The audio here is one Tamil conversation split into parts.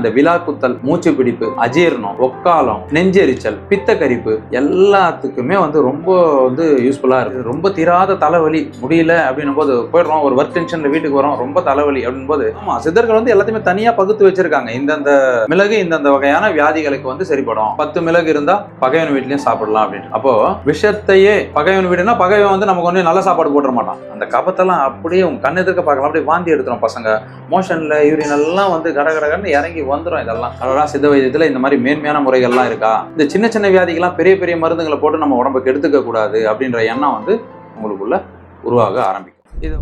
இந்த விழா குத்தல் மூச்சு பிடிப்பு அஜீர்ணம் ஒக்காலம் நெஞ்செரிச்சல் பித்தக்கரிப்பு எல்லாத்துக்குமே வந்து ரொம்ப வந்து யூஸ்ஃபுல்லாக இருக்கு. ரொம்ப தீராத தலைவலி முடியல அப்படின்னும் போது போயிடுறோம் ஒரு ஒர்க் டென்ஷன்ல வீட்டுக்கு வரோம் ரொம்ப தலைவலி அப்படின் போது ஆமா சித்தர்கள் வந்து எல்லாத்தையுமே தனியா பகுத்து வச்சிருக்காங்க. இந்தந்த மிளகு இந்தந்த வகையான வியாதிகளுக்கு வந்து சரிப்படும். பத்து மிளகு இருந்தா பகைவன் வீட்லயும் சாப்பிடலாம் அப்படின்னு அப்போ விஷத்தையே பகைவன் வீடுனா பகைவன் வந்து நமக்கு ஒண்ணு நல்ல சாப்பாடு போட்டுற மாட்டான். அந்த கபத்தெல்லாம் அப்படியே உங்க கண்ணு எதிர்க்க பார்க்கலாம். அப்படியே வாந்தி எடுத்துரும் பசங்க. மோஷன்ல யூரின் எல்லாம் வந்து கட இறங்கி இறங்கி வந்துடும் இதெல்லாம். அதெல்லாம் சித்த வைத்தியத்தில் இந்த மாதிரி மேன்மையான முறைகள்லாம் இருக்கா? இந்த சின்ன சின்ன வியாதிகள்லாம் பெரிய பெரிய மருந்துகளை போட்டு நம்ம உடம்புக்கு எடுத்துக்க கூடாது அப்படின்ற எண்ணம் வந்து உங்களுக்குள்ள உருவாக ஆரம்பிக்கும். இது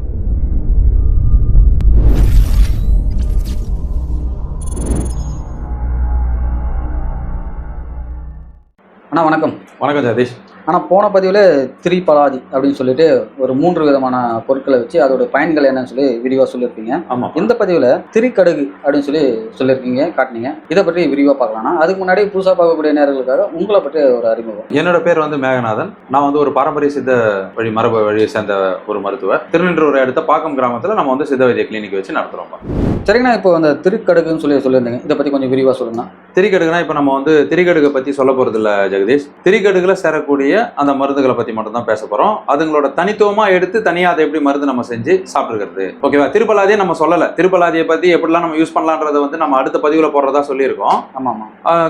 அண்ணா வணக்கம். வணக்கம் ஜெகதீஷ் ஆனால் போன பதிவில் திரிபலாதி அப்படின்னு சொல்லிட்டு ஒரு மூன்று விதமான பொருட்களை வச்சு அதோட பயன்கள் என்னன்னு சொல்லி விரிவாக சொல்லியிருப்பீங்க. ஆமா. இந்த பதிவில் திரிக்கடுகு அப்படின்னு சொல்லி சொல்லியிருக்கீங்க காட்டினீங்க. இதை பற்றி விரிவாக பார்க்கலாம்னா அதுக்கு முன்னாடி புதுசாக பார்க்கக்கூடிய நேர்களுக்காக உங்களை பற்றி ஒரு அறிமுகம். என்னோட பேர் வந்து மேகநாதன். நான் வந்து ஒரு பாரம்பரிய சித்த வழி மரபு வழியை சேர்ந்த ஒரு மருத்துவர். திருநின்றூரை அடுத்த பாக்கம் கிராமத்துல நம்ம வந்து சித்த வைத்திய கிளினிக் வச்சு நடத்துறோம். சரிங்கண்ணா இப்போ அந்த திருக்கடுகுன்னு சொல்லி சொல்லியிருந்தீங்க. இதை பற்றி கொஞ்சம் விரிவாக சொல்லுங்க. திரிகடுகுனா இப்போ நம்ம வந்து திரிகடுகை பத்தி சொல்ல போறது இல்ல ஜெகதீஷ். திரிகடுகுல சேரக்கூடிய அந்த மருந்துகளை பத்தி மட்டும் தான் பேச போறோம். அதுங்களோட தனித்துவமா எடுத்து தனியா அதை எப்படி மருந்து நம்ம செஞ்சு சாப்பிட்டுக்கிறது. ஓகேவா திருப்பலாதியை நம்ம சொல்லல. திருப்பலாதியை பத்தி எப்படிலாம் நம்ம யூஸ் பண்ணலான்றதை வந்து நம்ம அடுத்த பதிவுல போடுறதா சொல்லியிருக்கோம். ஆமாம்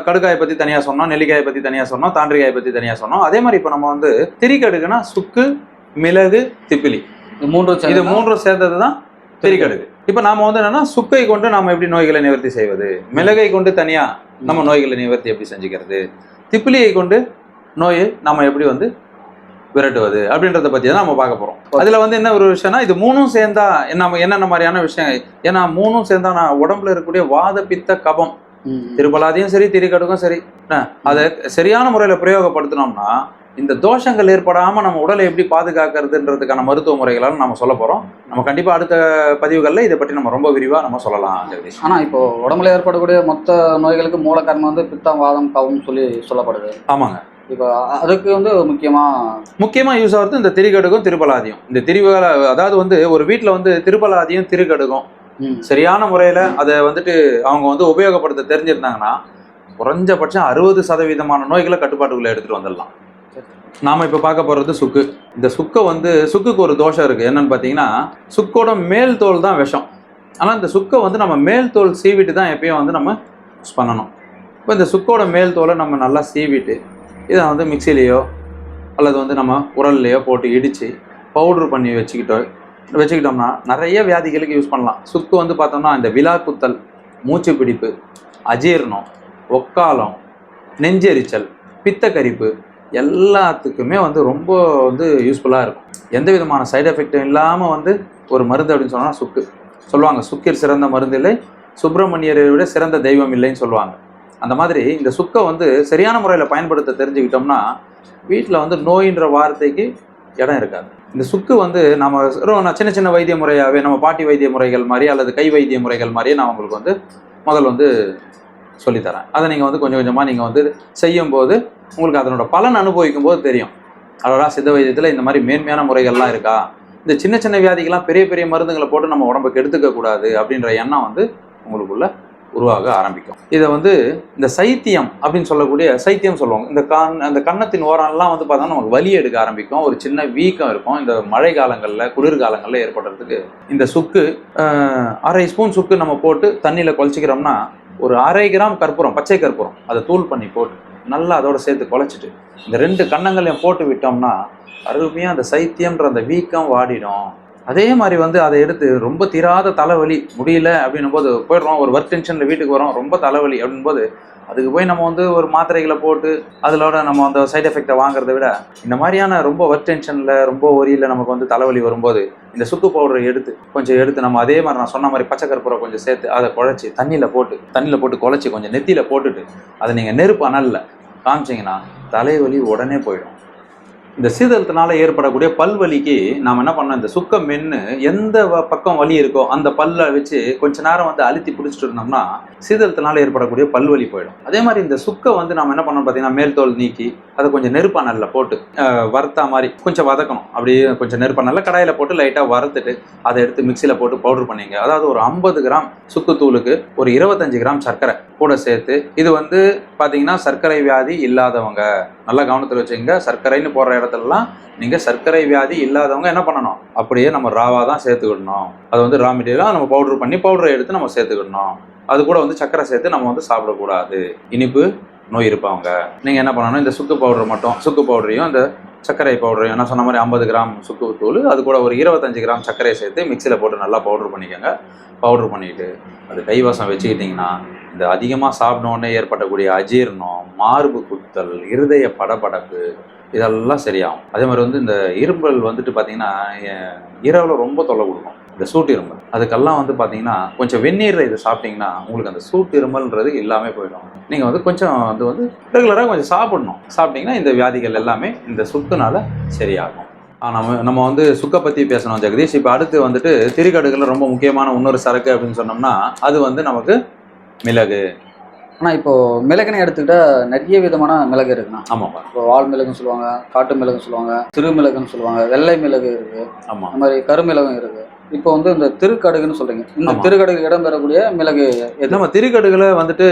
கடுக்காயை பத்தி தனியா சொன்னோம் நெல்லிக்காயை பத்தி தனியா சொன்னோம் தாண்டிக்காயை பத்தி தனியா சொன்னோம். அதே மாதிரி இப்போ நம்ம வந்து திரிகடுகுனா சுக்கு மிளகு திப்பிலி. மூன்று இது மூன்றும் சேர்ந்தது? தான் திரிகடுகு இப்போ நாம வந்து என்னன்னா சுக்கை கொண்டு நாம எப்படி நோய்களை நிவர்த்தி செய்வது? மிளகை கொண்டு தனியா நம்ம நோய்களை நிவர்த்தி எப்படி செஞ்சுக்கிறது? திப்பிலியை கொண்டு நோயை நம்ம எப்படி வந்து விரட்டுவது? அப்படின்றத பத்தி தான் நம்ம பார்க்க போறோம். அதுல வந்து என்ன ஒரு விஷயம்னா இது மூணும் சேர்ந்தா நம்ம என்னென்ன மாதிரியான விஷயம்? ஏன்னா மூணும் சேர்ந்தா நான் உடம்புல இருக்கக்கூடிய வாத பித்த கபம். திருப்பலாதையும் சரி திரிகடுக்கும் சரி அதை சரியான முறையில் பிரயோகப்படுத்தினோம்னா இந்த தோஷங்கள் ஏற்படாம நம்ம உடலை எப்படி பாதுகாக்கிறதுன்றதுக்கான மருத்துவ முறைகளால் நம்ம சொல்ல போறோம். நம்ம கண்டிப்பா அடுத்த பதிவுகளில் இதை பற்றி நம்ம ரொம்ப விரிவா நம்ம சொல்லலாம் ஜெகதீஷ். ஆனால் இப்போ உடம்புல ஏற்படக்கூடிய மொத்த நோய்களுக்கு மூல காரணம் வந்து பித்தம் வாதம் கவம் சொல்லி சொல்லப்படுது. ஆமாங்க. இப்போ அதுக்கு வந்து முக்கியமாக முக்கியமா யூஸ் ஆகிறது இந்த திரிகடுக்கும் திருப்பலாதியும் இந்த திரிவல அதாவது வந்து ஒரு வீட்டில் வந்து திருப்பலாதியும் திருக்கடுக்கும் ம். சரியான முறையில் அதை வந்துட்டு அவங்க வந்து உபயோகப்படுத்த தெரிஞ்சிருந்தாங்கன்னா குறைஞ்சபட்சம் அறுபது சதவீதமான நோய்களை கட்டுப்பாட்டுக்குள்ள எடுத்துட்டு வந்துடலாம். நாம் இப்போ பார்க்க போகிறது சுக்கு. இந்த சுக்கை வந்து சுக்குக்கு ஒரு தோஷம் இருக்குது என்னன்னு பார்த்தீங்கன்னா சுக்கோட மேல் தோல் தான் விஷம். ஆனால் இந்த சுக்கை வந்து நம்ம மேல் தோல் சீவிட்டு தான் எப்பயும் வந்து நம்ம யூஸ் பண்ணணும். இப்போ இந்த சுக்கோட மேல் தோலை நம்ம நல்லா சீவிட்டு இதை வந்து மிக்சிலேயோ அல்லது வந்து நம்ம உரல்லையோ போட்டு இடித்து பவுட்ரு பண்ணி வச்சுக்கிட்டோம் வச்சுக்கிட்டோம்னா நிறைய வியாதிகளுக்கு யூஸ் பண்ணலாம். சுக்கு வந்து பார்த்தோம்னா இந்த விழா குத்தல் மூச்சு பிடிப்பு அஜீரணம் ஒக்காலம் நெஞ்செரிச்சல் பித்தக்கரிப்பு எல்லாத்துக்குமே வந்து ரொம்ப வந்து யூஸ்ஃபுல்லாக இருக்கும். எந்த விதமான சைடு எஃபெக்டும் இல்லாமல் வந்து ஒரு மருந்து அப்படின்னு சொன்னால் சுக்கு. சொல்லுவாங்க சுக்கிர் சிறந்த மருந்து இல்லை சுப்பிரமணியரை விட சிறந்த தெய்வம் இல்லைன்னு சொல்லுவாங்க. அந்த மாதிரி இந்த சுக்கை வந்து சரியான முறையில் பயன்படுத்த தெரிஞ்சுக்கிட்டோம்னா வீட்டில் வந்து நோயின்ற வார்த்தைக்கு இடம் இருக்காது. இந்த சுக்கு வந்து நம்ம சின்ன சின்ன வைத்திய முறையாகவே நம்ம பாட்டி வைத்திய முறைகள் மாதிரி அல்லது கை வைத்திய முறைகள் மாதிரியே நான் உங்களுக்கு வந்து முதல் வந்து சொல்லித்தரேன். அதை நீங்கள் வந்து கொஞ்சம் கொஞ்சமாக நீங்கள் வந்து செய்யும்போது உங்களுக்கு அதனோட பலன் அனுபவிக்கும் போது தெரியும். அடடா சித்த வைத்தியத்தில் இந்த மாதிரி மேன்மையான முறைகள்லாம் இருக்கா? இந்த சின்ன சின்ன வியாதிக்கெல்லாம் பெரிய பெரிய மருந்துகளை போட்டு நம்ம உடம்புக்கு எடுத்துக்க கூடாது அப்படின்ற எண்ணம் வந்து உங்களுக்குள்ள உருவாக ஆரம்பிக்கும். இதை வந்து இந்த சைத்தியம் அப்படின்னு சொல்லக்கூடிய சைத்தியம் சொல்லுவாங்க. இந்த கண் அந்த கன்னத்தின் ஓரம்லாம் வந்து பார்த்தோம்னா நமக்கு வலி எடுக்க ஆரம்பிக்கும். ஒரு சின்ன வீக்கம் இருக்கும். இந்த மழை காலங்களில் குளிர்காலங்களில் ஏற்படுறதுக்கு இந்த சுக்கு அரை ஸ்பூன் சுக்கு நம்ம போட்டு தண்ணியில் குழச்சிக்கிறோம்னா ஒரு அரை கிராம் கற்பூரம் பச்சை கற்பூரம் அதை தூள் பண்ணி போட்டு நல்லா அதோட சேர்த்து குழச்சிட்டு இந்த ரெண்டு கன்னங்களையும் போட்டு விட்டோம்னா அருமையாக அந்த சைத்தியம்ன்ற அந்த வீக்கம் வாடிடும். அதே மாதிரி வந்து அதை எடுத்து ரொம்ப தீராத தலைவலி முடியல அப்படின்னும் போது போயிடுறோம் ஒரு ஒர்க் டென்ஷனில் வீட்டுக்கு வரோம் ரொம்ப தலைவலி அப்படின்போது அதுக்கு போய் நம்ம வந்து ஒரு மாத்திரைகளை போட்டு அதிலோட நம்ம அந்த சைட் எஃபெக்டை வாங்குறத விட இந்த மாதிரியான ரொம்ப ஒர்க் டென்ஷனில் ரொம்ப ஒரியில் நமக்கு வந்து தலைவலி வரும்போது இந்த சுக்கு பவுடரை எடுத்து கொஞ்சம் எடுத்து நம்ம அதே மாதிரி நான் சொன்ன மாதிரி பச்சை கற்பூரை கொஞ்சம் சேர்த்து அதை குழச்சி தண்ணியில் போட்டு தண்ணியில் போட்டு குழச்சி கொஞ்சம் நெத்தியில் போட்டுட்டு அதை நீங்கள் நெருப்பு அனலில் காமிச்சிங்கன்னா தலைவலி உடனே போயிடும். இந்த சீதளத்தினால ஏற்படக்கூடிய பல்வலிக்கு நாம் என்ன பண்ணோம் இந்த சுக்க மென்று எந்த வ- பக்கம் வலி இருக்கோ அந்த பல்ல வச்சு கொஞ்ச நேரம் வந்து அழுத்தி பிடிச்சிட்டு இருந்தோம்னா சீதளத்தினால ஏற்படக்கூடிய பல்வலி போயிடும். அதே மாதிரி இந்த சுக்கை வந்து நம்ம என்ன பண்ணோம் பார்த்தீங்கன்னா மேல் தோல் நீக்கி அதை கொஞ்சம் நெருப்பானல்ல போட்டு வறுத்தா மாதிரி கொஞ்சம் வதக்கணும். அப்படியே கொஞ்சம் நெருப்பானல்ல கடாயில போட்டு லைட்டாக வறுத்துட்டு அதை எடுத்து மிக்சியில் போட்டு பவுடர் பண்ணிங்க. அதாவது ஒரு ஐம்பது கிராம் சுக்குத்தூளுக்கு ஒரு இருபத்தஞ்சு கிராம் சர்க்கரை கூட சேர்த்து இது வந்து பார்த்தீங்கன்னா சர்க்கரை வியாதி இல்லாதவங்க. நல்லா கவனத்தில் வச்சுங்க சர்க்கரைன்னு போடுற இடத்துலலாம் நீங்கள் சர்க்கரை வியாதி இல்லாதவங்க என்ன பண்ணணும்? அப்படியே நம்ம ராவாக தான் சேர்த்துக்கிடணும். அது வந்து ரா மெட்டீரியலாக நம்ம பவுடர் பண்ணி பவுடரை எடுத்து நம்ம சேர்த்துக்கிடணும். அது கூட வந்து சர்க்கரை சேர்த்து நம்ம வந்து சாப்பிடக்கூடாது. இனிப்பு நோய் இருப்பவங்க. நீங்கள் என்ன பண்ணணும்? இந்த சுக்கு பவுடர் மட்டும் சுக்கு பவுடரையும் இந்த சர்க்கரை பவுடரையும் நான் சொன்ன மாதிரி ஐம்பது கிராம் சுக்கு தூள் அது கூட ஒரு இருபத்தஞ்சு கிராம் சர்க்கரையை சேர்த்து மிக்சியில் போட்டு நல்லா பவுடர் பண்ணிக்கோங்க. பவுடர் பண்ணிட்டு அது கைவசம் வச்சுக்கிட்டிங்கன்னா இந்த அதிகமாக சாப்பிட்ட ஏற்படக்கூடிய அஜீரணம் மார்பு குத்தல் இருதய படபடப்பு இதெல்லாம் சரியாகும். அதே மாதிரி வந்து இந்த இரும்பல் வந்துட்டு பார்த்தீங்கன்னா இரவில் ரொம்ப தொல்லை கொடுக்கும். இந்த சூட்டு இருமல் அதுக்கெல்லாம் வந்து பார்த்தீங்கன்னா கொஞ்சம் வெந்நீரில் இது சாப்பிட்டீங்கன்னா உங்களுக்கு அந்த சூட்டு இருமல்ன்றது எல்லாமே போயிடும். நீங்கள் வந்து கொஞ்சம் அது வந்து ரெகுலராக கொஞ்சம் சாப்பிடணும். சாப்பிட்டீங்கன்னா இந்த வியாதிகள் எல்லாமே இந்த சுக்குனால சரியாகும். நம்ம நம்ம வந்து சுக்கை பற்றி பேசணும் ஜெகதீஷ். இப்போ அடுத்து வந்துட்டு திரிகடுகளில் ரொம்ப முக்கியமான இன்னொரு சரக்கு அப்படின்னு சொன்னோம்னா அது வந்து நமக்கு மிளகு. ஆனால் இப்போ மிளகுன்னு எடுத்துக்கிட்டா நிறைய விதமான மிளகு இருக்குண்ணா. ஆமாப்பா. இப்போ வால் மிளகுன்னு சொல்லுவாங்க காட்டு மிளகுன்னு சொல்லுவாங்க சிறு மிளகுன்னு சொல்லுவாங்க வெள்ளை மிளகு இருக்கு. ஆமாம் அந்த மாதிரி கருமிளகும் இருக்கு. இப்போ வந்து இந்த திருக்கடுகுன்னு சொல்றீங்க. இந்த. திருக்கடுகு இடம்பெறக்கூடிய மிளகு நம்ம திரிகடுகளை வந்துட்டு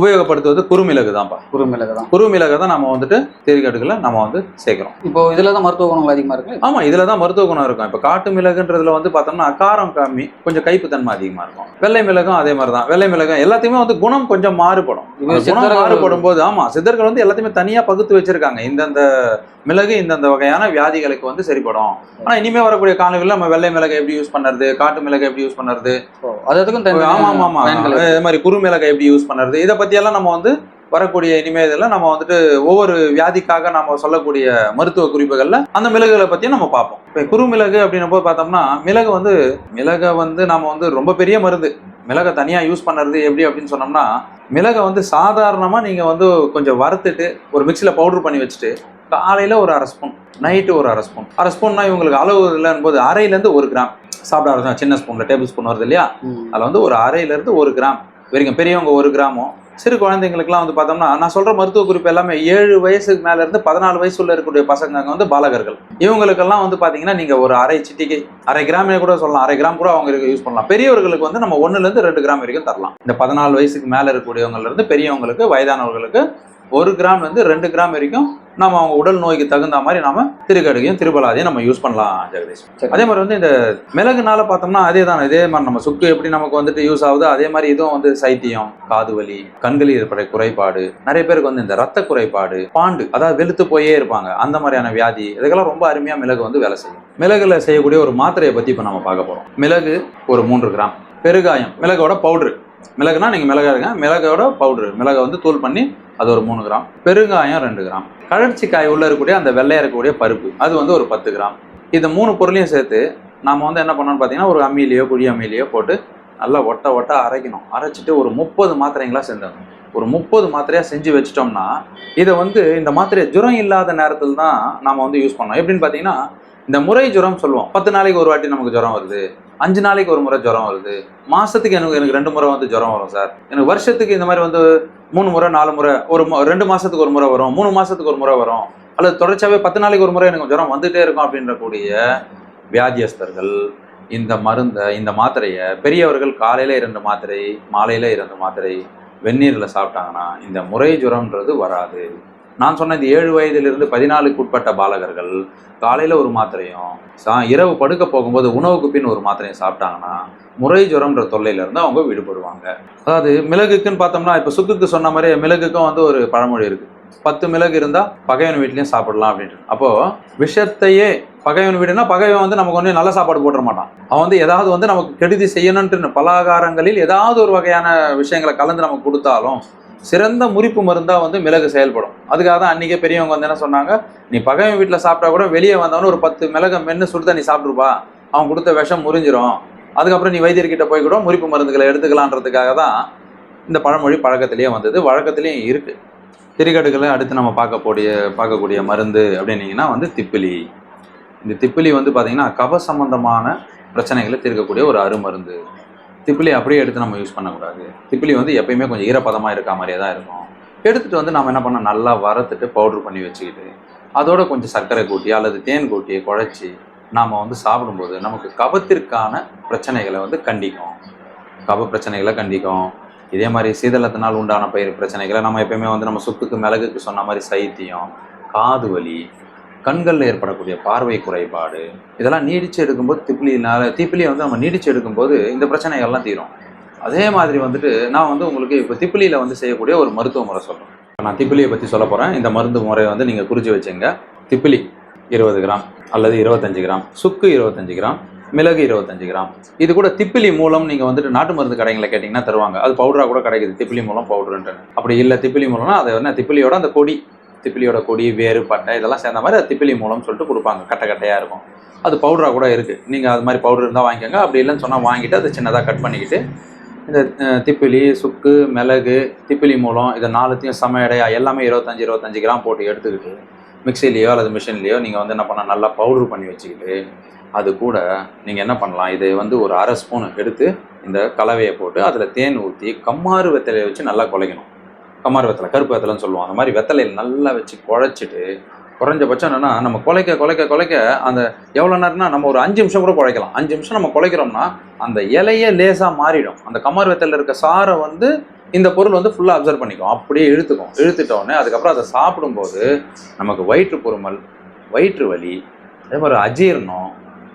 உபயோகப்படுத்துவது குறுமிளகு தான்ப்பா குறு மிளகு தான் குறுமிளகை தான் நம்ம வந்துட்டு திரிகடுகளை நம்ம வந்து சேர்க்கிறோம். இப்போ இதுல தான் மருத்துவ குணங்கள் அதிகமா இருக்கு ஆமா இதுல தான் மருத்துவ குணம் இருக்கும். இப்போ காட்டு மிளகுன்றதுல வந்து பார்த்தோம்னா காரம் கம்மி கொஞ்சம் கைப்புத்தன்மை அதிகமா இருக்கும். வெள்ளை மிளகும் அதே மாதிரி தான் வெள்ளை மிளகும் எல்லாத்தையுமே வந்து குணம் கொஞ்சம் மாறுபடும். குணம் மாறுபடும் போது ஆமா சித்தர்கள் வந்து எல்லாத்தையுமே தனியா பகுத்து வச்சிருக்காங்க. இந்தந்த மிளகு இந்தந்த வகையான வியாதிகளுக்கு வந்து சரிப்படும். ஆனா இனிமே வரக்கூடிய காலங்களில் நம்ம வெள்ளை மிளகை எப்படி யூஸ் பண்ணுறது காட்டு மிளகை எப்படி யூஸ் பண்ணுறது. அதுக்கும் தனி ஆமா ஆமா ஆமா. பயன்கள் இருக்கு. இது மாதிரி குறு மிளகை எப்படி யூஸ் பண்ணுறது. இதை பத்தியெல்லாம் நம்ம வந்து வரக்கூடிய இனிமே இதெல்லாம் நம்ம வந்துட்டு ஒவ்வொரு வியாதிக்காக நம்ம சொல்லக்கூடிய மருத்துவ குறிப்புகள்ல அந்த மிளகுகளை பத்தியும் நம்ம பார்ப்போம். இப்போ குறு மிளகு அப்படின்னும் போது பார்த்தோம்னா மிளகு வந்து மிளகை வந்து நம்ம வந்து ரொம்ப பெரிய மருந்து. மிளகை தனியா யூஸ் பண்ணுறது எப்படி அப்படின்னு சொன்னோம்னா மிளகை வந்து சாதாரணமா நீங்க வந்து கொஞ்சம் வறுத்துட்டு ஒரு மிக்சியில பவுடர் பண்ணி வச்சுட்டு காலையில ஒரு அரை ஸ்பூன் நைட்டு ஒரு அரை ஸ்பூன் அரை ஸ்பூன்னா இவங்களுக்கு அளவு இல்லைன்னு போது அரையிலேருந்து ஒரு கிராம் சாப்பிட ஆரம்பிச்சோம் சின்ன ஸ்பூன்ல டேபிள் ஸ்பூன் வருது இல்லையா. அதில் வந்து ஒரு அரையிலேருந்து ஒரு கிராம். வரைக்கும் பெரியவங்க ஒரு கிராமும் சிறு குழந்தைங்களுக்குலாம் வந்து பார்த்தோம்னா நான் சொல்ற மருத்துவ குறிப்பு எல்லாமே ஏழு வயசுக்கு மேல இருந்து பதினாலு வயசுல இருக்கக்கூடிய பசங்க வந்து பாலகர்கள். இவங்களுக்கெல்லாம் வந்து பாத்தீங்கன்னா நீங்க ஒரு அரை சிட்டிகை அரை கிராமே கூட சொல்லலாம். அரை கிராம் கூட அவங்க யூஸ் பண்ணலாம். பெரியவர்களுக்கு வந்து நம்ம ஒண்ணுல இருந்து ரெண்டு கிராம் வரைக்கும் தரலாம். இந்த பதினாலு வயசுக்கு மேல இருக்கக்கூடியவங்கல இருந்து பெரியவங்களுக்கு வயதானவர்களுக்கு ஒரு கிராம்ல இருந்து ரெண்டு கிராம் வரைக்கும் நம்ம அவங்க உடல் நோய்க்கு தகுந்த மாதிரி நாம திருக்கடுகையும் திருபலாதையும் நம்ம யூஸ் பண்ணலாம் ஜெகதீஷ். அதே மாதிரி வந்து இந்த மிளகுனால பார்த்தோம்னா அதே தான் இதே மாதிரி நம்ம சுக்கு எப்படி நமக்கு வந்துட்டு யூஸ் ஆகுதோ அதே மாதிரி இதுவும் வந்து சைத்தியம் காது வலி கண்களில் ஏற்பட குறைபாடு நிறைய பேருக்கு வந்து இந்த ரத்த குறைபாடு பாண்டு அதாவது வெளுத்து போயே இருப்பாங்க. அந்த மாதிரியான வியாதி இதுக்கெல்லாம் ரொம்ப அருமையா மிளகு வந்து வேலை செய்யும். மிளகுல செய்யக்கூடிய ஒரு மாத்திரையை பத்தி இப்போ நம்ம பார்க்க போறோம். மிளகு ஒரு மூன்று கிராம். பெருகாயம் மிளகோட பவுடர் மிளகுனா நீங்க மிளகா இருங்க. மிளகோட பவுடர் மிளகை வந்து தூள் பண்ணி அது ஒரு மூணு கிராம். பெருங்காயம் ரெண்டு கிராம். கழற்சிக்காய் உள்ளே உள்ள இருக்கக்கூடிய அந்த வெள்ளையாக இருக்கக்கூடிய பருப்பு அது வந்து ஒரு பத்து கிராம். இந்த மூணு பொருளையும் சேர்த்து நாம் வந்து என்ன பண்ணோம்னு பார்த்தீங்கன்னா ஒரு அம்மியிலையோ குழி அம்மியிலையோ போட்டு நல்லா ஒட்ட ஒட்ட அரைக்கணும். அரைச்சிட்டு ஒரு முப்பது மாத்திரைங்களா செஞ்சிடணும் ஒரு முப்பது மாத்திரையாக செஞ்சு வச்சிட்டோம்னா இதை வந்து இந்த மாத்திரையை ஜுரம் இல்லாத நேரத்தில் தான் நாம் வந்து யூஸ் பண்ணோம் எப்படின்னு பார்த்தீங்கன்னா இந்த முறை ஜுரம் சொல்லுவோம். பத்து நாளைக்கு ஒரு வாட்டி நமக்கு ஜுரம் வருது. அஞ்சு நாளைக்கு ஒரு முறை ஜுரம் வருது. மாதத்துக்கு எனக்கு எனக்கு ரெண்டு முறை வந்து ஜுரம் வரும் சார். எனக்கு வருஷத்துக்கு இந்த மாதிரி வந்து மூணு முறை நாலு முறை ஒரு ரெண்டு மாசத்துக்கு ஒரு முறை வரும் மூணு மாசத்துக்கு ஒரு முறை வரும். அல்லது தொடர்ச்சியாகவே பத்து நாளைக்கு ஒரு முறை எனக்கு ஜுரம் வந்துட்டே இருக்கும் அப்படின்றக்கூடிய வியாதியஸ்தர்கள் இந்த மருந்தை இந்த மாத்திரையை பெரியவர்கள் காலையில் இரண்டு மாத்திரை மாலையில் இரண்டு மாத்திரை வெந்நீரில் சாப்பிட்டாங்கன்னா இந்த முறை ஜுரம்ன்றது வராது. நான் சொன்ன இந்த ஏழு வயதிலிருந்து பதினாலுக்கு உட்பட்ட பாலகர்கள் காலையில் ஒரு மாத்திரையும் சா இரவு படுக்க போகும்போது உணவுக்கு பின் ஒரு மாத்திரையும் சாப்பிட்டாங்கன்னா முறை ஜுரம்ன்ற தொல்லையிலேருந்து அவங்க விடுபடுவாங்க. அதாவது மிளகுக்குன்னு பார்த்தோம்னா இப்போ சுக்குக்கு சொன்ன மாதிரி மிளகுக்கும் வந்து ஒரு பழமொழி இருக்குது பத்து மிளகு இருந்தால் பகைவன் வீட்லேயும் சாப்பிடலாம் அப்படின்ட்டு. அப்போது விஷத்தையே பகைவன் வீடுனா பகைவன் வந்து நமக்கு ஒன்றும் நல்ல சாப்பாடு போட்டுற மாட்டான். அவன் வந்து ஏதாவது வந்து நமக்கு கெடுதி செய்யணுன்ட்டு பலாகாரங்களில் ஏதாவது ஒரு வகையான விஷயங்களை கலந்து நமக்கு கொடுத்தாலும் சிறந்த முறிப்பு மருந்தாக வந்து மிளகு செயல்படும். அதுக்காக தான் அன்றைக்கே பெரியவங்க வந்து என்ன சொன்னாங்க நீ பகைவன் வீட்டில் சாப்பிட்டா கூட வெளியே வந்தவன ஒரு பத்து மிளகை மென்று சுடுத நீ சாப்பிட்ருப்பா. அவன் கொடுத்த விஷம் முறிஞ்சிரும். அதுக்கப்புறம் நீ வைத்தியர்கிட்ட போய் கூட முறிப்பு மருந்துகளை எடுத்துக்கலான்றதுக்காக தான் இந்த பழமொழி பழக்கத்திலேயே வந்தது. வழக்கத்திலையும் இருக்குது திரிகடுகளை அடுத்து நம்ம பார்க்கக்கூடிய பார்க்கக்கூடிய மருந்து அப்படின்னீங்கன்னா வந்து திப்பிலி. இந்த திப்பிலி வந்து பார்த்திங்கன்னா கப சம்பந்தமான பிரச்சனைகளை தீர்க்கக்கூடிய ஒரு அருமருந்து. திப்பிலி அப்படியே எடுத்து நம்ம யூஸ் பண்ணக்கூடாது. திப்பிலி வந்து எப்பயுமே கொஞ்சம் ஈரப்பதமாக இருக்க மாதிரியே தான் இருக்கும். எடுத்துகிட்டு வந்து நம்ம என்ன பண்ணோம் நல்லா வறுத்துட்டு பவுட்ரு பண்ணி வச்சுக்கிட்டு அதோட கொஞ்சம் சர்க்கரை கூட்டி அல்லது தேன் கூட்டி குழச்சி நாம் வந்து சாப்பிடும்போது நமக்கு கபத்திற்கான பிரச்சனைகளை வந்து கண்டிக்கும். கப பிரச்சனைகளை கண்டிக்கும். இதே மாதிரி சீதளத்தினால் உண்டான பயிர் பிரச்சனைகளை நம்ம எப்பயுமே வந்து நம்ம சுக்குக்கு மிளகுக்கு சொன்ன மாதிரி சைத்தியம் காது வலி கண்களில் ஏற்படக்கூடிய பார்வை குறைபாடு இதெல்லாம் நீடிச்சு எடுக்கும்போது திப்பிலினால திப்பிலியை வந்து நம்ம நீடிச்சு எடுக்கும்போது இந்த பிரச்சனைகள்லாம் தீரும். அதே மாதிரி வந்துட்டு நான் வந்து உங்களுக்கு இப்போ திப்பிலியில் வந்து செய்யக்கூடிய ஒரு மருத்துவ முறை சொல்கிறேன் நான் திப்பிலியை பற்றி சொல்ல போகிறேன் இந்த மருந்து முறையை வந்து நீங்கள் குறித்து வச்சுங்க. திப்பிலி இருபது கிராம் அல்லது இருபத்தஞ்சு கிராம் சுக்கு இருபத்தஞ்சு கிராம் மிளகு இருபத்தஞ்சு கிராம். இது கூட திப்பிலி மூலம் நீங்கள் வந்துட்டு நாட்டு மருந்து கடைகளை கேட்டிங்கன்னா தருவாங்க. அது பவுடராக கூட கிடைக்குது. திப்பிலி மூலம் பவுடருன்ட்டு. அப்படி இல்லை திப்பிலி மூலம்னா அது வந்து திப்பிலியோட அந்த கொடி திப்பிலியோட கொடி வேறு பட்டை இதெல்லாம் சேர்ந்த மாதிரி அது திப்பிலி மூலம் சொல்லிட்டு கொடுப்பாங்க. கட்டை கட்டையாக இருக்கும். அது பவுடராக கூட இருக்குது நீங்கள் அது மாதிரி பவுடர் இருந்தால் வாங்கிக்கோங்க. அப்படி இல்லைன்னு சொன்னால் வாங்கிட்டு அதை சின்னதாக கட் பண்ணிக்கிட்டு இந்த திப்பிலி சுக்கு மிளகு திப்பிலி மூலம் இதை நாலுத்தையும் சம இடையா எல்லாமே இருபத்தஞ்சி இருபத்தஞ்சி கிராம் போட்டு எடுத்துக்கிட்டு மிக்சிலேயோ அல்லது மிஷின்லேயோ நீங்கள் வந்து என்ன பண்ணலாம் நல்லா பவுடர் பண்ணி வச்சுக்கிட்டு அது கூட நீங்கள் என்ன பண்ணலாம்? இது வந்து ஒரு அரை ஸ்பூன் எடுத்து இந்த கலவையை போட்டு அதில் தேன் ஊற்றி கம்மாறு வெத்தலையை வச்சு நல்லா குலைக்கணும். கம்மாறு வெத்தலை கருப்பு வெத்தலைன்னு சொல்லுவோம். அந்த மாதிரி வெத்தலையில் நல்லா வச்சு குழைச்சிட்டு குறைஞ்சபட்சம் என்னென்னா நம்ம குலைக்க குலைக்க குலைக்க அந்த எவ்வளோ நேரம்னா நம்ம ஒரு அஞ்சு நிமிஷம் கூட குழைக்கலாம். அஞ்சு நிமிஷம் நம்ம குலைக்கிறோம்னா அந்த இலையே லேசாக மாறிடும். அந்த கம்மாறு வெத்தலில் இருக்க சாரை வந்து இந்த பொருள் வந்து ஃபுல்லாக அப்சர்வ் பண்ணிக்கும். அப்படியே இழுத்துக்கும். இழுத்துட்டோடனே அதுக்கப்புறம் அதை சாப்பிடும்போது நமக்கு வயிற்று பொறுமல் வயிற்று வலி அதே மாதிரி அஜீரணம்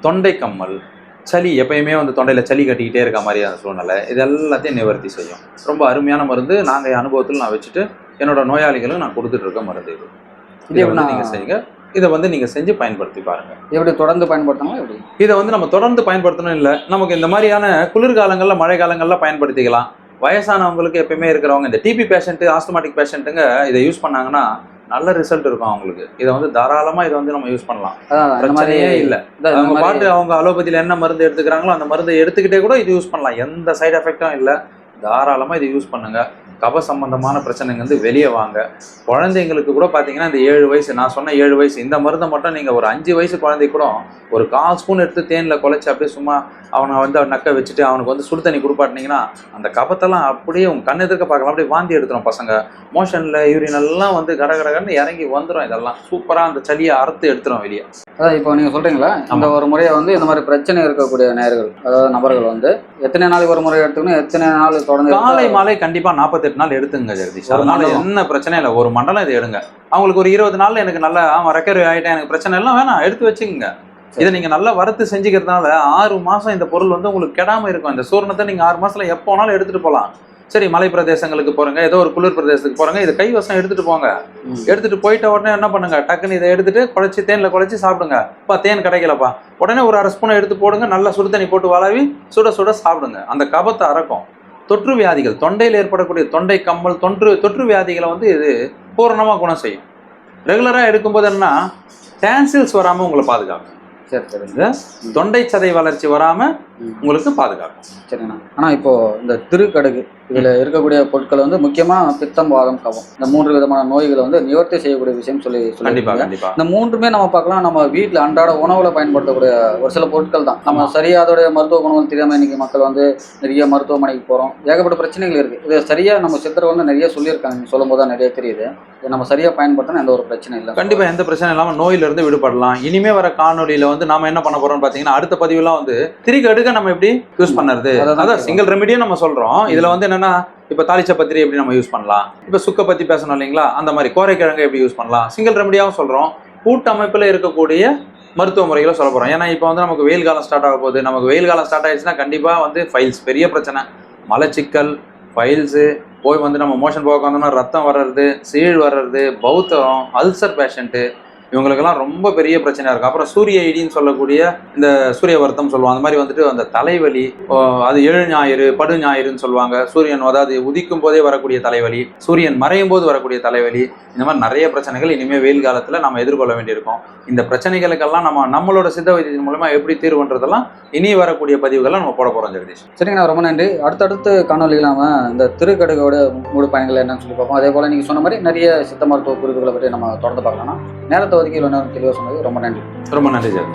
தொண்டை கம்மல் சளி எப்பயுமே வந்து தொண்டையில் சளி கட்டிக்கிட்டே இருக்க மாதிரியான சூழ்நிலை. இது எல்லாத்தையும் நிவர்த்தி செய்யும். ரொம்ப அருமையான மருந்து. நாங்கள் அனுபவத்தில் நான் வச்சுட்டு என்னோட நோயாளிகளுக்கு நான் கொடுத்துட்டு இருக்க மருந்து இது. இது வந்து நீங்கள் செய்யுங்க. இதை வந்து நீங்கள் செஞ்சு பயன்படுத்தி பாருங்க. எப்படி தொடர்ந்து பயன்படுத்தணும் எப்படி? இதை வந்து நம்ம தொடர்ந்து பயன்படுத்தணும் இல்லை. நமக்கு இந்த மாதிரியான குளிர்காலங்களில் மழை காலங்களில் பயன்படுத்திக்கலாம். வயசானவங்களுக்கு எப்பயுமே இருக்கிறவங்க இந்த டிபி பேஷண்ட்டு ஆஸ்துமாட்டிக் பேஷண்ட்டுங்க இதை யூஸ் பண்ணாங்கன்னா நல்ல ரிசல்ட் இருக்கும் அவங்களுக்கு. இதை வந்து தாராளமாக இதை வந்து நம்ம யூஸ் பண்ணலாம். பிரச்சனையே இல்லை. அவங்க பாட்டு அவங்க அலோபதியில் என்ன மருந்து எடுத்துக்கிறாங்களோ அந்த மருந்தை எடுத்துக்கிட்டே கூட இது யூஸ் பண்ணலாம். எந்த சைடு எஃபெக்டும் இல்லை. தாராளமாக இதை யூஸ் பண்ணுங்க. கப சம்பந்தமான பிரச்சனைங்க வந்து வெளியே வாங்க. குழந்தைங்களுக்கு கூட பார்த்தீங்கன்னா இந்த ஏழு வயசு நான் சொன்ன ஏழு வயசு இந்த மருந்தை மட்டும் நீங்கள் ஒரு அஞ்சு வயசு குழந்தை கூட ஒரு கால் ஸ்பூன் எடுத்து தேனில் குழச்சி அப்படியே சும்மா அவனை வந்து அவன் நக்க வச்சுட்டு அவனுக்கு வந்து சுடு தண்ணி கொடுப்பாட்டினீங்கன்னா அந்த கபத்தெல்லாம் அப்படியே உங்கள் கண் எதிர்க்க பார்க்கலாம். அப்படியே வாந்தி எடுத்துரும் பசங்க. மோஷனில் யூரின் எல்லாம் வந்து கட இறங்கி வந்துடும் இதெல்லாம். சூப்பராக அந்த சளியை அறுத்து எடுத்துரும் வெளியே. அதான் இப்போ நீங்க சொல்றீங்களா இந்த ஒரு முறையை வந்து இந்த மாதிரி பிரச்சனை இருக்கக்கூடிய நேர்கள் அதாவது நபர்கள் வந்து எத்தனை நாளைக்கு ஒரு முறை எடுத்துக்கணும் எத்தனை நாள் தொடர்ந்து காலை மாலை கண்டிப்பா நாற்பத்தெட்டு நாள் எடுத்துங்க ஜெகதீஷ். அதனால. என்ன பிரச்சனை இல்லை ஒரு மண்டலம் இதை எடுங்க. அவங்களுக்கு ஒரு இருபது நாள்ல எனக்கு நல்லா ஆமா ரெக்கவரி ஆயிட்டேன் எனக்கு பிரச்சனை எல்லாம் வேணாம் எடுத்து வச்சுக்கோங்க. இதை நீங்க நல்லா வறுத்து செஞ்சுக்கிறதுனால ஆறு மாசம் இந்த பொருள் வந்து உங்களுக்கு கெடாம இருக்கும். இந்த சூரணத்தை நீங்க ஆறு மாசத்துல எப்போ வேணாலும் எடுத்துட்டு போகலாம் சரி மலை பிரதேசங்களுக்கு போறங்க. ஏதோ ஒரு குளிர் பிரதேசத்துக்கு போறங்க. இதை கைவசம் எடுத்துட்டு போங்க. எடுத்துட்டு போயிட்ட உடனே என்ன பண்ணுங்க? டக்குன்னு இதை எடுத்துட்டு குழச்சி தேன்ல குழச்சி சாப்பிடுங்க. அப்பா தேன் கிடைக்கலப்பா. உடனே ஒரு அரை ஸ்பூனை எடுத்து போடுங்க. நல்லா சுடு தண்ணி போட்டு வளவி சுட சுட சாப்பிடுங்க. அந்த கபத்தை அறக்கும். தொற்று வியாதிகள் தொண்டையில் ஏற்படக்கூடிய தொண்டை கம்மல் தொற்று தொற்று வியாதிகளை வந்து இது பூரணமாக குணம் செய்யும். ரெகுலராக எடுக்கும்போது என்னன்னா டான்சில்ஸ் வராமல் உங்களை பாதுகாக்கும். சரி சரி. இந்த தொண்டை சதை வளர்ச்சி வராமல். உங்களுக்கு பாதுகாக்கும். சரிண்ணா ஆனா இப்போ இந்த திருக்கடுகு இதுல இருக்கக்கூடிய பொருட்கள் வந்து முக்கியமா பித்தம் வாதம் கவம். இந்த மூன்று விதமான நோய்களை வந்து நிவர்த்தி செய்யக்கூடிய விஷயம் சொல்லி கண்டிப்பா சொல்லியிருக்கீங்க. கண்டிப்பா. இந்த மூன்றுமே நம்ம பார்க்கலாம். நம்ம வீட்டில் அன்றாட உணவுல பயன்படுத்தக்கூடிய ஒரு சில பொருட்கள் தான். நம்ம சரியா அதோடைய மருத்துவ குணங்கள் தெரியாம இன்னைக்கு மக்கள் வந்து நிறைய மருத்துவமனைக்கு போறோம். ஏகப்பட்ட பிரச்சனைகள் இருக்கு. இதை சரியா நம்ம சித்தர் வந்து நிறைய சொல்லியிருக்காங்க. நீங்க சொல்லும் போது தான் நிறைய தெரியுது. இதை நம்ம சரியா பயன்படுத்தினா எந்த ஒரு பிரச்சனை இல்லை. கண்டிப்பா எந்த பிரச்சனை இல்லாம நோயில இருந்து விடுபடலாம். இனிமே வர காணொலியில வந்து நாம என்ன பண்ண போறோம்னு பாத்தீங்கன்னா அடுத்த பதிவுலாம் வந்து திரிகடுக நம்ம எப்படி யூஸ் பண்ணுறது? அதான் சிங்கிள் ரெமிடியும் நம்ம சொல்றோம். இதுல வந்து என்னன்னா இப்ப தாளிச்ச பத்திரி எப்படி நம்ம யூஸ் பண்ணலாம்? இப்ப சுக்க பத்தி பேசணும் இல்லைங்களா? அந்த மாதிரி கோரைக்கிழங்கு எப்படி யூஸ் பண்ணலாம்? சிங்கிள் ரெமிடியாவும் சொல்றோம். கூட்டமைப்புல இருக்கக்கூடிய மருத்துவ முறைகளை சொல்ல போறோம். ஏன்னா இப்போ வந்து நமக்கு வெயில் காலம் ஸ்டார்ட் ஆக போகுது. நமக்கு வெயில் காலம் ஸ்டார்ட் ஆயிடுச்சுன்னா கண்டிப்பா வந்து ஃபைல்ஸ் பெரிய பிரச்சனை. மலச்சிக்கல் ஃபைல்ஸு போய் வந்து நம்ம மோஷன் போக வந்தோம்னா ரத்தம் வர்றது சீழ் வர்றது பௌத்தம் அல்சர் பேஷண்ட்டு இவங்களுக்கெல்லாம் ரொம்ப பெரிய பிரச்சனையாக இருக்கும் அப்புறம் சூரிய இடின்னு சொல்லக்கூடிய இந்த சூரிய வருத்தம் சொல்லுவாங்க. அந்த மாதிரி வந்துட்டு அந்த தலைவலி அது ஏழு ஞாயிறு படு ஞாயிறுன்னு சொல்லுவாங்க. சூரியன் அதாவது உதிக்கும் போதே வரக்கூடிய தலைவலி சூரியன் மறையும் போது வரக்கூடிய தலைவலி இந்த மாதிரி நிறைய பிரச்சனைகள் இனிமேல் வெயில் காலத்தில் நம்ம எதிர்கொள்ள வேண்டியிருக்கும். இந்த பிரச்சனைகளுக்கெல்லாம் நம்ம நம்மளோட சித்த வைத்தியத்தின் மூலமா எப்படி தீர்வுன்றதெல்லாம் இனி வரக்கூடிய பதிவுகள்லாம் நம்ம போட போகிறோம் ஜெகதீஷ். சரிங்கண்ணா ரொம்ப நன்றி. அடுத்தடுத்து காணொலிகள் இல்லாமல் இந்த திருக்கடுகோட மூடு பயன்கள் என்னன்னு சொல்லி பார்ப்போம். அதே போல நீங்க சொன்ன மாதிரி நிறைய சித்த மருத்துவ குறிப்புகளை பற்றி நம்ம தொடர்ந்து பார்க்கலாம் நேரத்தை ஒதுக்கி இவ்வளோ நேரம் தெளிவாக சொன்னது ரொம்ப நன்றி. ரொம்ப நன்றி சார்